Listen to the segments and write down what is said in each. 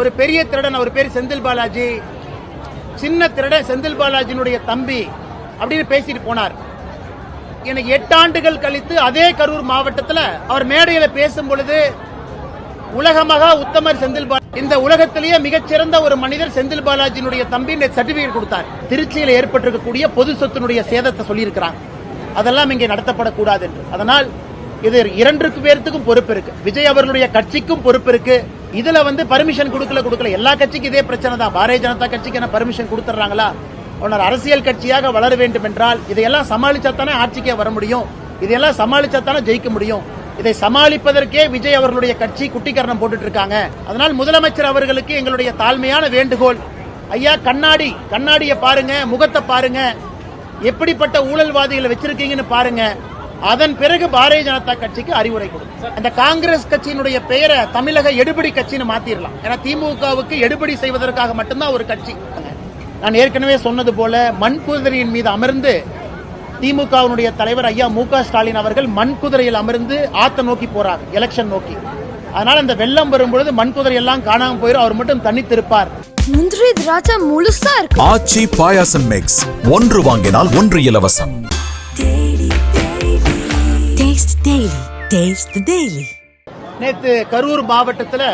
ஒரு பெரிய திருடன் அவர் பேர் செந்தில் பாலாஜி. சின்ன திருடன் செந்தில் பாலாஜியினுடைய தம்பி அப்படின்னு பேசிட்டு போனார். எனக்கு எட்டு ஆண்டுகள் கழித்து அதே கரூர் மாவட்டத்தில் அவர் மேடையில் பேசும் பொழுது உலக மகா உத்தமர் செந்தில் பாலாஜி. இந்த உலகத்திலேயே மிகச்சிறந்த ஒரு மனிதர் செந்தில் பாலாஜியினுடைய தம்பி சர்டிபிகேட் கொடுத்தார். திருச்சியில் ஏற்பட்டிருக்கக்கூடிய பொது சொத்தினுடைய சேதத்தை சொல்லியிருக்கிறாங்க. அதெல்லாம் இங்கே நடத்தப்படக்கூடாது என்று. அதனால் இது இரண்டுக்கு பேர்த்துக்கும் பொறுப்பு இருக்கு. விஜய் அவர்களுடைய கட்சிக்கும் பொறுப்பு இருக்கு. இதுல வந்து பர்மிஷன் கொடுக்கல கொடுக்கல. எல்லா கட்சிக்கும் இதே பிரச்சனை தான். பாரதிய ஜனதா கட்சிக்கு என்ன பர்மிஷன் கொடுத்துறாங்களா உன்னர் அரசியல் கட்சியாக வளர வேண்டும் என்றால் இதையெல்லாம் சமாளிச்சாத்தானே ஆட்சிக்கே வர முடியும். இதையெல்லாம் சமாளிச்சாத்தானே ஜெயிக்க முடியும். இதை சமாளிப்பதற்கே விஜய் அவர்களுடைய கட்சி குட்டிக்கரணம் போட்டுட்டு இருக்காங்க அதனால் முதலமைச்சர் அவர்களுக்கு எங்களுடைய தாழ்மையான வேண்டுகோள். ஐயா கண்ணாடி கண்ணாடியை பாருங்க முகத்தை பாருங்க. எப்படிப்பட்ட ஊழல்வாதிகளை வச்சிருக்கீங்கன்னு பாருங்க. அதன் பிறகு பாரதிய ஜனதா கட்சிக்கு அறிவுரை கொடுக்கும் அந்த காங்கிரஸ் கட்சியினுடைய பெயரை தமிழக எடுபடி கட்சின்னு மாத்திரலாம். ஏன்னா திமுகவுக்கு எடுபடி செய்வதற்காக மட்டும்தான் ஒரு கட்சி. நான் ஏற்கனவே சொன்னது போல மண் குதிரையின் மீது அமர்ந்து திமுகவினுடைய தலைவர் ஐயா மு ஸ்டாலின் அவர்கள் மண் குதிரையில் அமர்ந்து ஆத்த நோக்கி போறார் எலெக்ஷன் நோக்கி. அதனால அந்த வெள்ளம் வரும்பொழுது மண் குதிரை எல்லாம் காணாம போயிடும் அவர் மட்டும் தனித்திருப்பார் முந்திரி திராட்சை முழுசா இருக்கு. ஆச்சி பாயாசம் மிக்ஸ் ஒன்று வாங்கினால் ஒன்று இலவசம். டேஸ்ட் டெய்லி நேத்து கரூர் மாவட்டத்தில்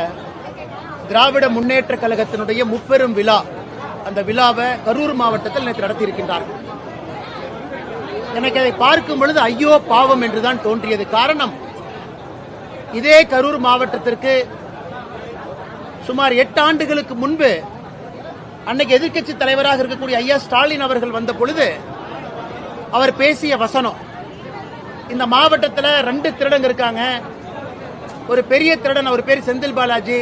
திராவிட முன்னேற்ற கழகத்தினுடைய முப்பெரும் விழா அந்த விழாவை கரூர் மாவட்டத்தில் நேற்று நடத்தியிருக்கின்றார்கள் எனக்கு அதை பார்க்கும் பொழுது ஐயோ பாவம் என்றுதான் தோன்றியது. காரணம் இதே கரூர் மாவட்டத்திற்கு சுமார் எட்டு ஆண்டுகளுக்கு முன்பு அன்னைக்கு எதிர்க்கட்சி தலைவராக இருக்கக்கூடிய ஐயா ஸ்டாலின் அவர்கள் வந்த பொழுது அவர் பேசிய வசனம் இந்த மாவட்டத்தில் ரெண்டு திருடங்க இருக்காங்க. ஒரு பெரிய திருடன் அவர் பேர் செந்தில் பாலாஜி.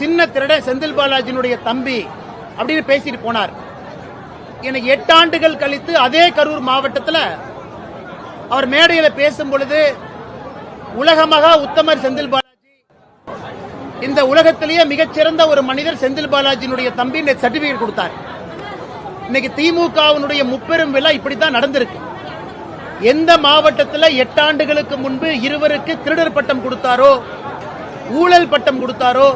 சின்ன திருடன் செந்தில் பாலாஜியினுடைய தம்பி அப்படின்னு பேசிட்டு போனார். எனக்கு எட்டு ஆண்டுகள் கழித்து அதே கரூர் மாவட்டத்தில் அவர் மேடையில் பேசும் பொழுது உலக மகா உத்தமர் செந்தில் பாலாஜி. இந்த உலகத்திலேயே மிகச்சிறந்த ஒரு மனிதர் செந்தில் பாலாஜியினுடைய தம்பி சர்டிபிகேட் கொடுத்தார். இன்னைக்கு திமுகவினுடைய முப்பெரும் விழா இப்படித்தான் நடந்திருக்கு. எந்த மாவட்டத்தில் எட்டாண்டுகளுக்கு முன்பு இருவருக்கு திருடர் பட்டம் கொடுத்தாரோ ஊழல் பட்டம் கொடுத்தாரோ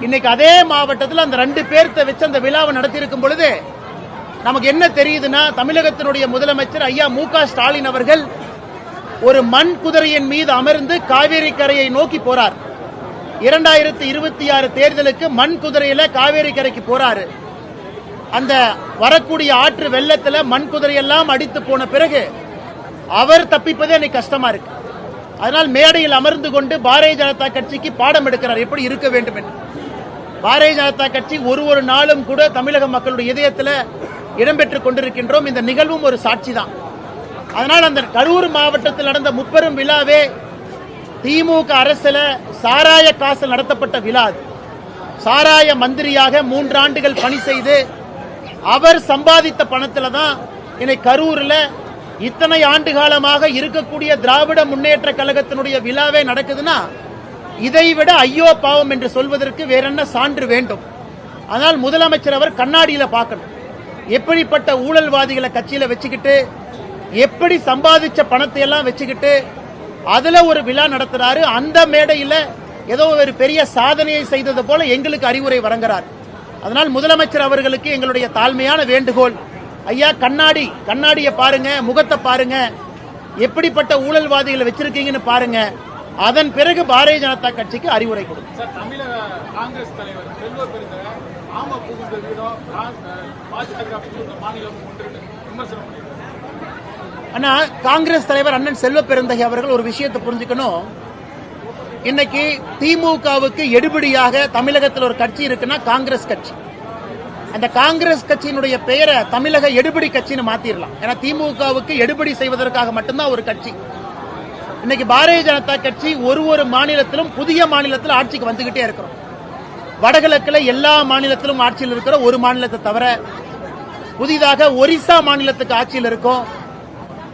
இன்னைக்கு அதே மாவட்டத்தில் அந்த ரெண்டு பேர்த்த வச்சு அந்த விழாவை நடத்தியிருக்கும் பொழுது நமக்கு என்ன தெரியுதுன்னா தமிழகத்தினுடைய முதலமைச்சர் ஐயா மு ஸ்டாலின் அவர்கள் ஒரு மண் குதிரையின் மீது அமர்ந்து காவேரி கரையை நோக்கி போறார். இரண்டாயிரத்தி இருபத்தி ஆறு தேர்தலுக்கு மண் குதிரையில காவேரி கரைக்கு போறாரு. அந்த வரக்கூடிய ஆற்று வெள்ளத்தில் மண் குதிரையெல்லாம் அடித்து போன பிறகு அவர் தப்பிப்பதே எனக்கு கஷ்டமா இருக்கு. அதனால் மேடையில் அமர்ந்து கொண்டு பாரதிய ஜனதா கட்சிக்கு பாடம் எடுக்கிறார். எப்படி இருக்க வேண்டும் என்று. பாரதிய ஜனதா கட்சி ஒரு ஒரு நாளும் கூட தமிழக மக்களுடைய இதயத்தில் இடம்பெற்றுக் கொண்டிருக்கின்றோம். இந்த நிகழ்வும் ஒரு சாட்சி தான். அதனால் அந்த கரூர் மாவட்டத்தில் நடந்த முப்பெரும் விழாவே திமுக அரசில் சாராய காசில் நடத்தப்பட்ட விழா அது. சாராய மந்திரியாக மூன்று ஆண்டுகள் பணி செய்து அவர் சம்பாதித்த பணத்தில் தான் என்னை கரூரில் இத்தனை ஆண்டு காலமாக இருக்கக்கூடிய திராவிட முன்னேற்ற கழகத்தினுடைய விழாவே நடக்குதுன்னா இதைவிட ஐயோ பாவம் என்று சொல்வதற்கு வேற என்ன சான்று வேண்டும். ஆனால் முதலமைச்சர் அவர் கண்ணாடியில பார்க்கணும். எப்படிப்பட்ட ஊழல்வாதிகளை கட்சியில வச்சுக்கிட்டு எப்படி சம்பாதிச்ச பணத்தை எல்லாம் வச்சுக்கிட்டு அதுல ஒரு விழா நடத்துறாரு. அந்த மேடையில ஏதோ ஒரு பெரிய சாதனையை செய்தது போல எங்களுக்கு அறிவுரை வழங்குறார். அதனால் முதலமைச்சர் அவர்களுக்கு எங்களுடைய தாழ்மையான வேண்டுகோள். ஐயா கண்ணாடி கண்ணாடியை பாருங்க முகத்தை பாருங்க. எப்படிப்பட்ட ஊழல்வாதிகளை வச்சிருக்கீங்கன்னு பாருங்க. அதன் பிறகு பாரதிய ஜனதா கட்சிக்கு அறிவுரை கொடுக்கும் தமிழக காங்கிரஸ் தலைவர் செல்வ பெருந்தகை ஆம புகுந்த வீதம் பாஜக புகுந்த மாநிலம் ஒன்று விமர்சனம் பண்ணியிருக்காரு. ஆனா காங்கிரஸ் தலைவர் அண்ணன் செல்வ பெருந்தகை அவர்கள் ஒரு விஷயத்தை புரிஞ்சுக்கணும். இன்னைக்கு திமுகவுக்கு எடுபடியாக தமிழகத்தில் ஒரு கட்சி இருக்குன்னா காங்கிரஸ் கட்சி. அந்த காங்கிரஸ் கட்சியினுடைய பெயரை தமிழக எடுபடி கட்சின்னு மாத்திரலாம். ஏன்னா திமுகவுக்கு எடுபடி செய்வதற்காக மட்டும்தான் ஒரு கட்சி. இன்னைக்கு பாரதிய ஜனதா கட்சி ஒரு ஒரு மாநிலத்திலும் புதிய மாநிலத்தில் ஆட்சிக்கு வந்துகிட்டே இருக்கிறோம். வடகிழக்கில் எல்லா மாநிலத்திலும் ஆட்சியில் இருக்கிற ஒரு மாநிலத்தை தவிர புதிதாக ஒரிசா மாநிலத்துக்கு ஆட்சியில் இருக்கும்.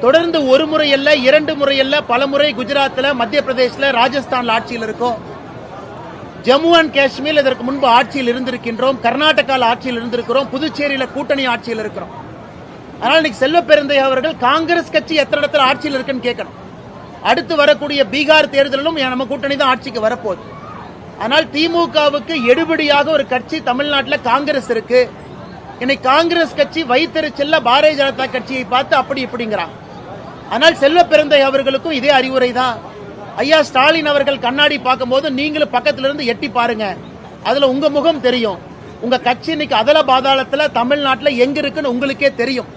தொடர்ந்து ஒரு முறை அல்ல இரண்டு முறை அல்ல பல முறை குஜராத்தில் மத்திய பிரதேசில் ராஜஸ்தானில் ஆட்சியில் இருக்கும். ஜம்மு அண்ட் காஷ்மீர் இதற்கு முன்பு ஆட்சியில் இருந்திருக்கின்றோம். கர்நாடகாவில் ஆட்சியில் இருந்திருக்கிறோம். புதுச்சேரியில் கூட்டணி ஆட்சியில் இருக்கிறோம். அதனால் இன்னைக்கு செல்வ பெருந்தை அவர்கள் காங்கிரஸ் கட்சி எத்தனை இடத்துல ஆட்சியில் இருக்குன்னு கேட்கணும். அடுத்து வரக்கூடிய பீகார் தேர்தலிலும் நம்ம கூட்டணி தான் ஆட்சிக்கு வரப்போகுது. ஆனால் திமுகவுக்கு எடுபடியாக ஒரு கட்சி தமிழ்நாட்டில் காங்கிரஸ் இருக்கு. இன்னைக்கு காங்கிரஸ் கட்சி வைத்தறிச்சல்ல பாரதிய ஜனதா கட்சியை பார்த்து அப்படி இப்படிங்கிறான் ஆனால் செல்வ பெருந்தை அவர்களுக்கும் இதே அறிவுரை தான் ஐயா ஸ்டாலின் அவர்கள் கண்ணாடி பார்க்கும்போது நீங்களும் பக்கத்துல இருந்து எட்டி பாருங்க. அதுல உங்க முகம் தெரியும். உங்க கட்சி இன்னைக்கு அதல பாதாளத்துல தமிழ்நாட்டில் எங்க இருக்குன்னு உங்களுக்கே தெரியும்.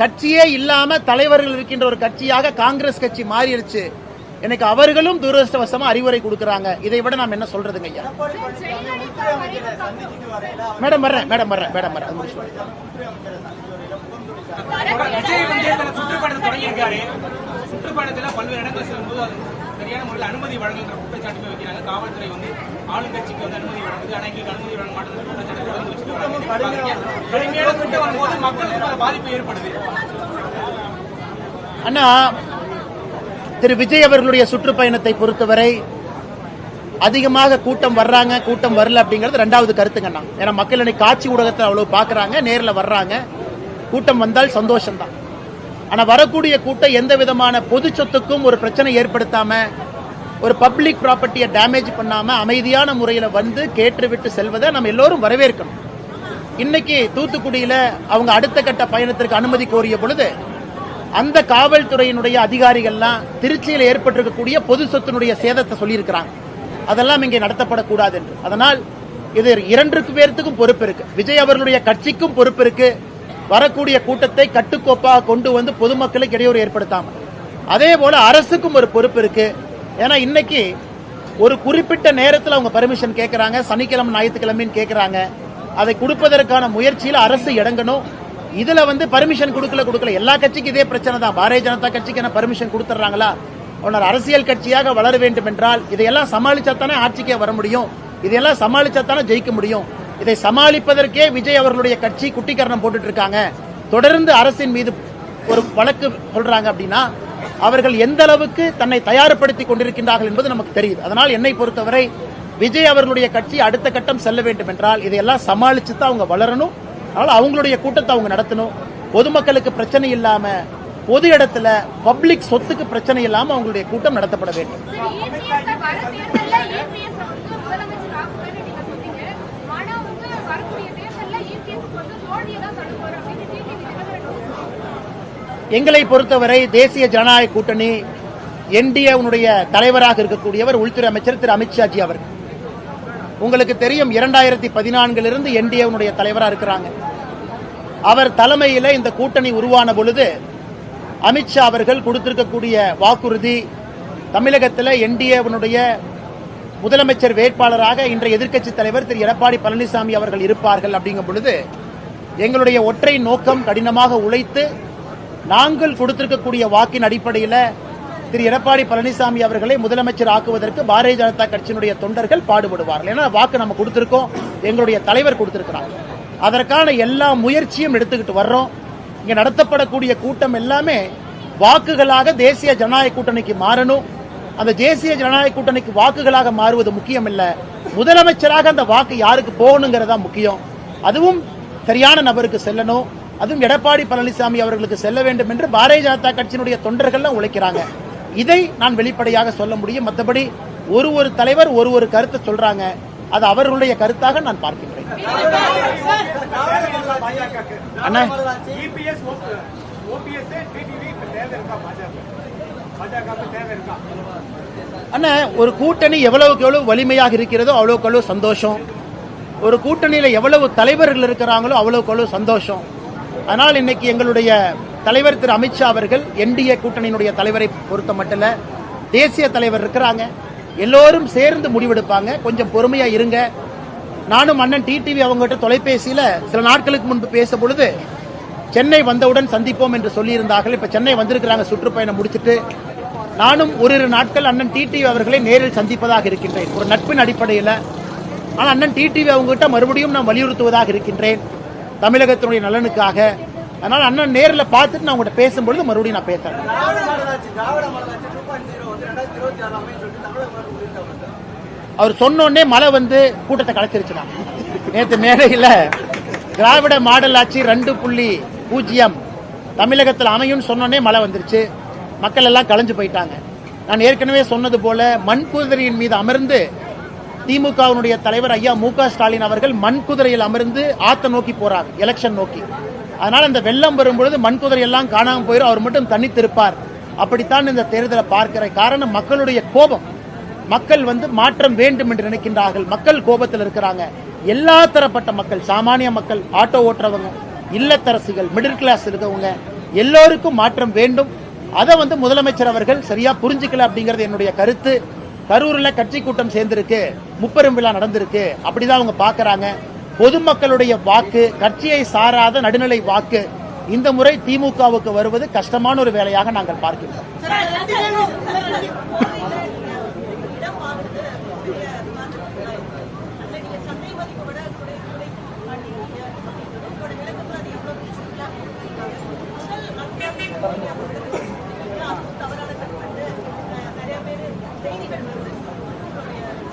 கட்சியே இல்லாம தலைவர்கள் இருக்கின்ற ஒரு கட்சியாக காங்கிரஸ் கட்சி மாறிடுச்சு. எனக்கு அவர்களும் துரதிருஷ்டவசமா அறிவுரை கொடுக்கறாங்க. இதை விட நாம் என்ன சொல்றதுங்க ஐயா? மேடம் வர்றேன் மேடம் வர்றேன் மேடம் வர்றேன். அது வரேன். பல்வேறு இடங்கள் செல்லும்போது சரியான முறையில் அனுமதி வழங்குகின்ற குற்றச்சாட்டு வைக்கிறாங்க. காவல்துறை வந்து ஆளுங்கட்சிக்கு வந்து அனுமதி வழங்குது. ஆனா எங்களுக்கு அனுமதி வழங்க மாட்டேங்குது குற்றச்சாட்டு தொடர்ந்து வச்சுட்டு வராங்க. கடுமையான கூட்டம் வரும்போது மக்களுக்கு பாதிப்பு ஏற்படுது. அண்ணா திரு விஜய் அவர்களுடைய சுற்றுப்பயணத்தை பொறுத்தவரை அதிகமாக கூட்டம் வர்றாங்க கூட்டம் வரல அப்படிங்கிறது ரெண்டாவது கருத்துங்கண்ணா ஏன்னா மக்கள் இன்னைக்கு காட்சி ஊடகத்தை அவ்வளவு பார்க்கறாங்க நேர்ல வர்றாங்க. கூட்டம் வந்தால் சந்தோஷம்தான். ஆனால் வரக்கூடிய கூட்டம் எந்த விதமான பொது சொத்துக்கும் ஒரு பிரச்சனை ஏற்படுத்தாம ஒரு பப்ளிக் ப்ராப்பர்ட்டியை டேமேஜ் பண்ணாம அமைதியான முறையில் வந்து கேட்டுவிட்டு செல்வதை நம்ம எல்லோரும் வரவேற்கணும். இன்னைக்கு தூத்துக்குடியில் அவங்க அடுத்த கட்ட பயணத்திற்கு அனுமதி கோரிய பொழுது அந்த காவல்துறையினுடைய அதிகாரிகள்லாம் திருச்சியில் ஏற்பட்டிருக்கக்கூடிய பொது சொத்தினுடைய சேதத்தை சொல்லியிருக்கிறாங்க. அதெல்லாம் இங்கே நடத்தப்படக்கூடாது என்று. அதனால் இது இரண்டுக்கு பேர்த்துக்கும் பொறுப்பு இருக்கு. விஜய் அவர்களுடைய கட்சிக்கும் பொறுப்பு இருக்கு. வரக்கூடிய கூட்டத்தை கட்டுக்கோப்பாக கொண்டு வந்து பொதுமக்களுக்கு இடையூறு ஏற்படுத்தாமல். அதே போல் அரசுக்கும் ஒரு பொறுப்பு இருக்கு. ஏன்னா இன்னைக்கு ஒரு குறிப்பிட்ட நேரத்தில் அவங்க பர்மிஷன் கேட்குறாங்க சனிக்கிழமை ஞாயிற்றுக்கிழமைன்னு கேட்குறாங்க அதை கொடுப்பதற்கான முயற்சியில் அரசு இறங்கணும். இதில் வந்து பர்மிஷன் கொடுக்கல கொடுக்கல. எல்லா கட்சிக்கும் இதே பிரச்சனை தான். பாரதிய ஜனதா கட்சிக்கு என்ன பர்மிஷன் கொடுத்துட்றாங்களா? உன்னர் அரசியல் கட்சியாக வளர வேண்டும் என்றால் இதையெல்லாம் சமாளிச்சாத்தானே ஆட்சிக்கே வர முடியும். இதையெல்லாம் சமாளிச்சாத்தானே ஜெயிக்க முடியும். இதை சமாளிப்பதற்கே விஜய் அவர்களுடைய கட்சி குட்டிக்கரணம் போட்டுட்டு இருக்காங்க தொடர்ந்து அரசின் மீது ஒரு வழக்கு சொல்றாங்க அப்படின்னா அவர்கள் எந்த அளவுக்கு தன்னை தயார்படுத்தி கொண்டிருக்கின்றார்கள் என்பது நமக்கு தெரியுது. அதனால் என்னை பொறுத்தவரை விஜய் அவர்களுடைய கட்சி அடுத்த கட்டம் செல்ல வேண்டும் என்றால் இதையெல்லாம் சமாளிச்சு தான் அவங்க வளரணும். அதனால் அவங்களுடைய கூட்டத்தை அவங்க நடத்தணும். பொதுமக்களுக்கு பிரச்சனை இல்லாம பொது இடத்துல பப்ளிக் சொத்துக்கு பிரச்சனை இல்லாமல் அவங்களுடைய கூட்டம் நடத்தப்பட வேண்டும். எங்களை பொறுத்தவரை தேசிய ஜனநாயக கூட்டணி என்டிஏனுடைய தலைவராக இருக்கக்கூடியவர் உள்துறை அமைச்சர் திரு அமித்ஷாஜி அவர்கள் உங்களுக்கு தெரியும் இரண்டாயிரத்தி பதினான்கிலிருந்து என்டிஏனுடைய தலைவராக இருக்கிறாங்க. அவர் தலைமையில இந்த கூட்டணி உருவான பொழுது அமித்ஷா அவர்கள் கொடுத்திருக்கக்கூடிய வாக்குறுதி தமிழகத்தில் என்டிஏனுடைய முதலமைச்சர் வேட்பாளராக இன்றைய எதிர்க்கட்சி தலைவர் திரு. எடப்பாடி பழனிசாமி அவர்கள் இருப்பார்கள் அப்படிங்கும் பொழுது எங்களுடைய ஒற்றை நோக்கம் கடினமாக உழைத்து நாங்கள் கொடுத்திருக்கக்கூடிய வாக்கின் அடிப்படையில் திரு. எடப்பாடி பழனிசாமி அவர்களை முதலமைச்சர் ஆக்குவதற்கு பாரதிய ஜனதா கட்சியினுடைய தொண்டர்கள் பாடுபடுவார்கள். ஏன்னா வாக்கு நம்ம கொடுத்திருக்கோம் எங்களுடைய தலைவர் கொடுத்திருக்கிறார். அதற்கான எல்லா முயற்சியும் எடுத்துக்கிட்டு வர்றோம். இங்க நடத்தப்படக்கூடிய கூட்டம் எல்லாமே வாக்குகளாக தேசிய ஜனநாயக கூட்டணிக்கு மாறணும். அந்த தேசிய ஜனநாயக கூட்டணிக்கு வாக்குகளாக மாறுவது முக்கியம் இல்லை முதலமைச்சராக அந்த வாக்கு யாருக்கு போகணுங்கிறதா முக்கியம். அதுவும் சரியான நபருக்கு செல்லணும். அதுவும் எடப்பாடி பழனிசாமி அவர்களுக்கு செல்ல வேண்டும் என்று பாரதிய ஜனதா கட்சியினுடைய தொண்டர்கள்லாம் உழைக்கிறாங்க. இதை நான் வெளிப்படையாக சொல்ல முடியும். மற்றபடி ஒரு ஒரு தலைவர் ஒரு ஒரு கருத்தை சொல்றாங்க. அது அவர்களுடைய கருத்தாக நான் பார்க்கின்றேன். அண்ணா. அண்ணா ஒரு கூட்டணி எவ்வளவுக்கு எவ்வளவு வலிமையாக இருக்கிறதோ அவ்வளவுக்கு அவ்வளவு சந்தோஷம். ஒரு கூட்டணியில் எவ்வளவு தலைவர்கள் இருக்கிறாங்களோ அவ்வளவுக்கு அவ்வளவு சந்தோஷம். அதனால் இன்னைக்கு எங்களுடைய தலைவர் திரு அமித்ஷா அவர்கள் என்டிஏ கூட்டணியினுடைய தலைவரை பொறுத்த மட்டும் தேசிய தலைவர் இருக்கிறாங்க. எல்லோரும் சேர்ந்து முடிவெடுப்பாங்க. கொஞ்சம் பொறுமையாக இருங்க. நானும் அண்ணன் டிடிவி அவங்ககிட்ட தொலைபேசியில் சில நாட்களுக்கு முன்பு பேச பொழுது சென்னை வந்தவுடன் சந்திப்போம் என்று சொல்லியிருந்தார்கள். இப்போ சென்னை வந்திருக்கிறாங்க சுற்றுப்பயணம் முடிச்சிட்டு நானும் ஓரிரு நாட்கள் அண்ணன் டிடிவி அவர்களை நேரில் சந்திப்பதாக இருக்கின்றேன். ஒரு நட்பின் அடிப்படையில். ஆனால் அண்ணன் டிடிவி அவங்ககிட்ட மறுபடியும் நான் வலியுறுத்துவதாக இருக்கின்றேன். தமிழகத்தினுடைய நலனுக்காக. அதனால் அண்ணன் நேரில் பார்த்துட்டு நான் உங்கள்கிட்ட பேசும்பொழுது மறுபடியும் நான் பேசுறேன். அவர் சொன்னோடனே மழை வந்து கூட்டத்தை கலைச்சிருச்சுனா நேற்று மேடையில் திராவிட மாடல் ஆட்சி ரெண்டு புள்ளி பூஜ்ஜியம் தமிழகத்தில் அமையும்னு சொன்னோடனே மழை வந்துருச்சு. மக்கள் எல்லாம் கலைஞ்சு போயிட்டாங்க. நான் ஏற்கனவே சொன்னது போல மண்குதிரையின் மீது அமர்ந்து திமுகவினுடைய தலைவர் ஐயா மு ஸ்டாலின் அவர்கள் மண் குதிரையில் அமர்ந்து ஆத்த நோக்கி போறார் எலெக்ஷன் நோக்கி. அதனால அந்த வெள்ளம் வரும்பொழுது மண் குதிரை எல்லாம் காணாமல் போயிடும் அவர் மட்டும் தனித்திருப்பார் அப்படித்தான் இந்த தேர்தலை பார்க்கிற காரணம் மக்களுடைய கோபம். மக்கள் வந்து மாற்றம் வேண்டும் என்று நினைக்கின்றார்கள். மக்கள் கோபத்தில் இருக்கிறாங்க. எல்லா தரப்பட்ட மக்கள் சாமானிய மக்கள் ஆட்டோ ஓட்டுறவங்க இல்லத்தரசிகள் மிடில் கிளாஸ் இருக்கவங்க எல்லோருக்கும் மாற்றம் வேண்டும். அதை வந்து முதலமைச்சர் அவர்கள் சரியா புரிஞ்சுக்கல அப்படிங்கிறது என்னுடைய கருத்து கரூர்ல கட்சி கூட்டம் சேர்ந்திருக்கு முப்பெரும் விழா நடந்திருக்கு அப்படிதான் அவங்க பாக்குறாங்க பொதுமக்களுடைய வாக்கு கட்சியை சாராத நடுநிலை வாக்கு இந்த முறை திமுகவுக்கு வருவது கஷ்டமான ஒரு வேலையாக நாங்கள் பார்க்கின்றோம்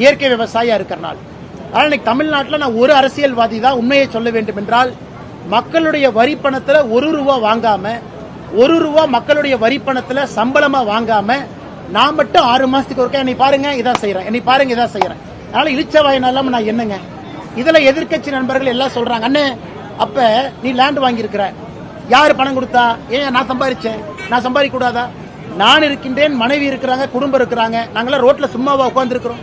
இயற்கை விவசாயியாக இருக்கிறனால். ஆனால் இன்னைக்கு தமிழ்நாட்டில் நான் ஒரு அரசியல்வாதி தான் உண்மையை சொல்ல வேண்டும் என்றால் மக்களுடைய வரி பணத்தில் ஒரு ரூபா வாங்காம ஒரு ரூபா மக்களுடைய வரி பணத்தில் சம்பளமாக வாங்காம நான் மட்டும் ஆறு மாதத்துக்கு ஒருக்கா என்னை பாருங்க இதான் செய்கிறேன் என்னை பாருங்க இதான் செய்கிறேன் அதனால் இழிச்ச வாயினாலும் நான் என்னங்க? இதில் எதிர்க்கட்சி நண்பர்கள் எல்லாம் சொல்கிறாங்க அண்ணே அப்போ நீ லேண்ட் வாங்கியிருக்கிற. யார் பணம் கொடுத்தா? ஏன் நான் சம்பாதிச்சேன் நான் சம்பாதிக்கூடாதா நான் இருக்கின்றேன் மனைவி இருக்கிறாங்க குடும்பம் இருக்கிறாங்க. நாங்களாம் ரோட்டில் சும்மாவா உட்காந்துருக்குறோம்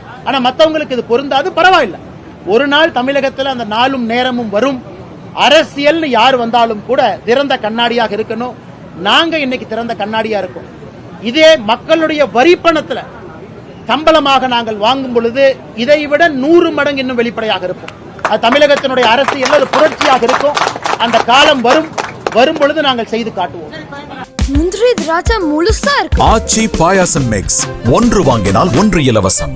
ஆனா மத்தவங்களுக்கு இது பொருந்தாது பரவாயில்ல. ஒரு நாள் தமிழகத்துல அந்த நாளும் நேரமும் வரும். அரசியல்னு யார் வந்தாலும் கூட திறந்த கண்ணாடியாக இருக்கணும். நாங்க இன்னைக்கு திறந்த கண்ணாடியா இருக்கோம். இதே மக்களுடைய வரி பணத்துல சம்பளமாக நாங்கள் வாங்கும் பொழுது இதை விட நூறு மடங்கு இன்னும் வெளிப்படையாக இருக்கும் அது தமிழகத்தினுடைய அரசியல் ஒரு புரட்சியாக இருக்கும். அந்த காலம் வரும். வரும் பொழுது நாங்கள் செய்து காட்டுவோம். முந்திரி திராட்சை முழுசா இருக்கு. ஆச்சி பாயாசம் மிக்ஸ் ஒன்று வாங்கினால் ஒன்று இலவசம்.